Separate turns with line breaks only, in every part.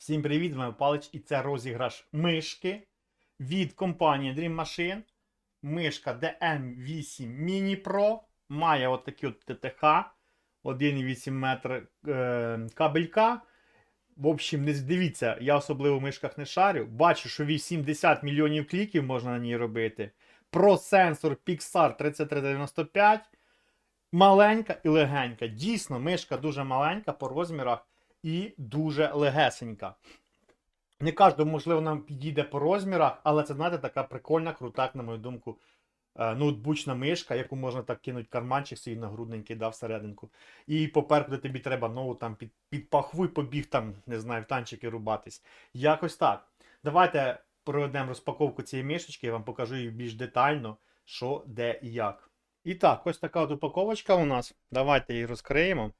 Всім привіт, з вами Палич і це розіграш мишки від компанії Dream Machine. Мишка DM8 Mini Pro. Має отакі от ТТХ 1,8 метр е, кабелька. В общем, не дивіться, я особливо в мишках не шарю. Бачу, що 80 мільйонів кліків можна на ній робити. Про сенсор Pixar 3395. Маленька і легенька. Дійсно, мишка дуже маленька по розмірах і дуже легесенька. Не кожному, можливо, нам підійде по розмірах, але це, знаєте, така прикольна, крута, на мою думку, е, ноутбучна мишка, яку можна так кинути в карманчик свій нагрудненький, да, всерединку. І попереду тобі треба нову там під, під пахву і побіг там, не знаю, в танчики рубатись. Якось так. Давайте проведемо розпаковку цієї мишечки, я вам покажу її більш детально, що, де і як. І так, ось така от упаковочка у нас. Давайте її розкриємо.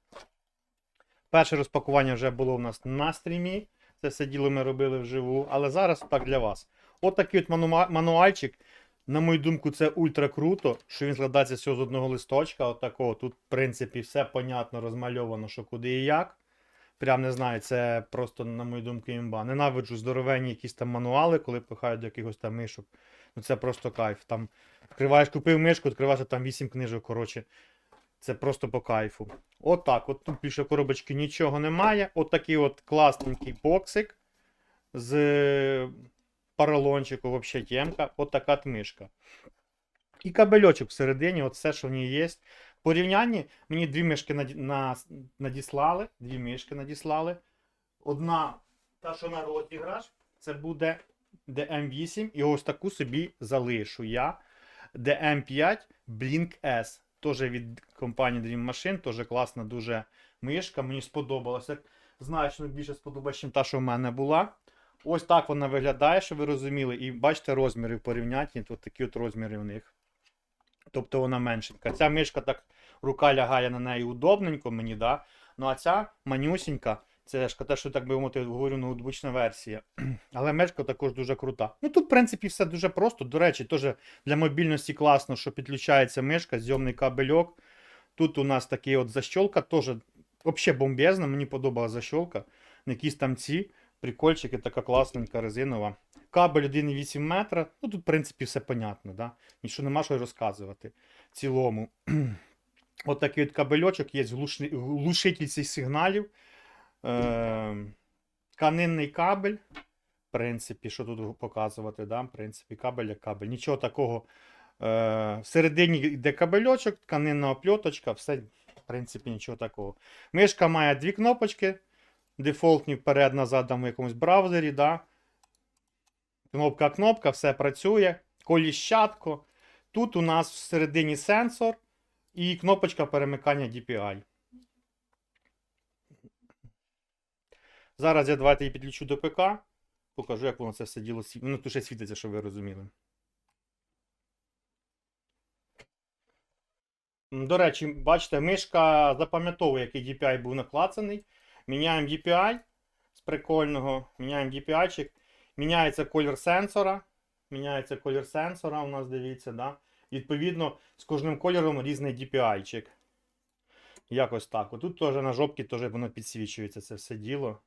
Перше розпакування вже було у нас на стрімі. Це все діло ми робили вживу. Але зараз так для вас. От такий от мануальчик. На мою думку, це ультра круто, що він складається всього з одного листочка. От такого. Тут, в принципі, все понятно, розмальовано, що куди і як. Прям не знаю, це просто, на мою думку, імба. Ненавиджу здоровенні якісь там мануали, коли пихають до якихось там мишок. Ну це просто кайф. Там відкриваєш, купив мишку, відкриваєш там 8 книжок, коротше. Це просто по кайфу. От. От тут більше коробочки нічого немає. От от класненький боксик з поролончику, взагалі темка. От така от мишка. І кабельочок всередині, от все, що в ній є. В порівнянні мені дві на- надіслали. Дві мишки надіслали. Одна, та, що на розіграш, це буде DM8. І ось таку собі залишу я. DM5 Blink S. Теж від компанії Dream Machine, теж класна дуже мишка. Мені сподобалося. Значно більше сподобалося, ніж та, що в мене була. Ось так вона виглядає, щоб ви розуміли. І бачите розміри в порівнянні. Тут такі от розміри в них. Тобто вона меншенька. Ця мишка так рука лягає на неї удобненько мені, да? Ну а ця манюсінька. Це ж те, що так би мовити, говорю, ноутбучна версія. Але мешка також дуже крута. Ну тут, в принципі, все дуже просто. До речі, теж для мобільності класно, що підключається мишка, зйомний кабельок. Тут у нас такий от защолка, теж взагалі бомбезна, мені подобалася защолка. Якісь там ці прикольчики, така класненька резинова. Кабель 1,8 метра. Ну тут, в принципі, все понятно, да? нічого нема що розказувати. В цілому. От такий от кабельочок є глушитель цих сигналів. Е, Тканинний кабель. В принципі, що тут показувати, да? в принципі, кабель як кабель. Нічого такого. Е, всередині йде кабельочок, тканинна опльоточка, все, в принципі, нічого такого. Мишка має дві кнопочки. Дефолтні вперед-назад там в якомусь браузері. Да? Кнопка кнопка, все працює. Коліщатко. Тут у нас всередині сенсор і кнопочка перемикання DPI. Зараз я давайте її підключу до ПК. Покажу, як воно це все діло. Ну, тут ще світиться, щоб ви розуміли. До речі, бачите, мишка запам'ятовує, який DPI був наклацаний. Міняємо DPI з прикольного. Міняємо DPI-чик. Міняється колір сенсора. Міняється колір сенсора у нас, дивіться, да? Відповідно, з кожним кольором різний DPI-чик. Якось так. Отут теж на жопці теж воно підсвічується це все діло.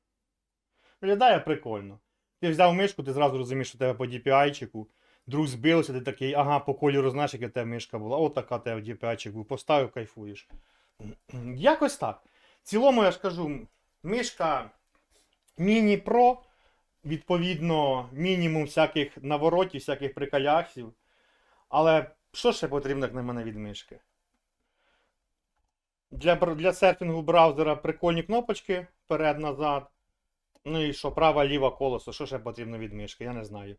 Виглядає прикольно. Ти взяв мишку, ти зразу розумієш, що тебе по DPI-чику. Друг збився, ти такий, ага, по кольору знаєш, яка тебе мишка була. От така тебе DPI-чик був. Поставив, кайфуєш. Якось так. В цілому, я ж кажу, мишка Міні Pro, відповідно, мінімум всяких наворотів, всяких приколясів. Але що ще потрібно як на мене від мишки? Для, для серфінгу браузера прикольні кнопочки вперед-назад. Ну і що, права, ліва колесо, що ще потрібно від мишки, я не знаю.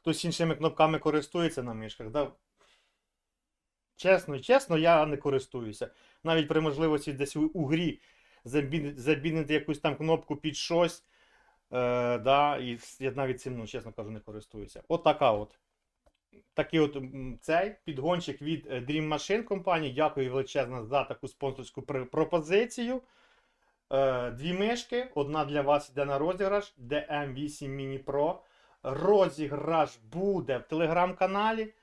Хтось іншими кнопками користується на мишках, да? Чесно, чесно, я не користуюся. Навіть при можливості десь у, у грі забін- забінити якусь там кнопку під щось. Е, да, і я навіть цим, ну, чесно кажу, не користуюся. От така от. Такий от цей підгончик від е, Dream Machine компанії. Дякую величезно за таку спонсорську пропозицію. Е, Дві мишки. Одна для вас йде на розіграш DM8 Mini Pro. Розіграш буде в телеграм-каналі.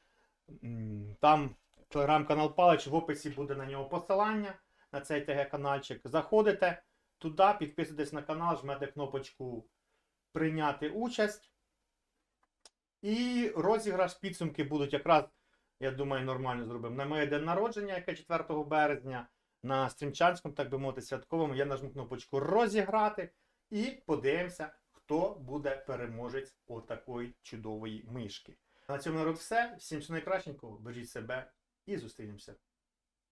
Там телеграм-канал Палич, в описі буде на нього посилання на цей ТГ-канальчик. Заходите туди, підписуйтесь на канал, жмете кнопочку прийняти участь. І розіграш підсумки будуть якраз, я думаю, нормально зробимо. На моє день народження, яке 4 березня, на стрімчанському, так би мовити, святковому, я нажму кнопочку розіграти і подивимося, хто буде переможець отакої чудової мишки. На цьому народ все. Всім всього найкращенького, бережіть себе і зустрінемося.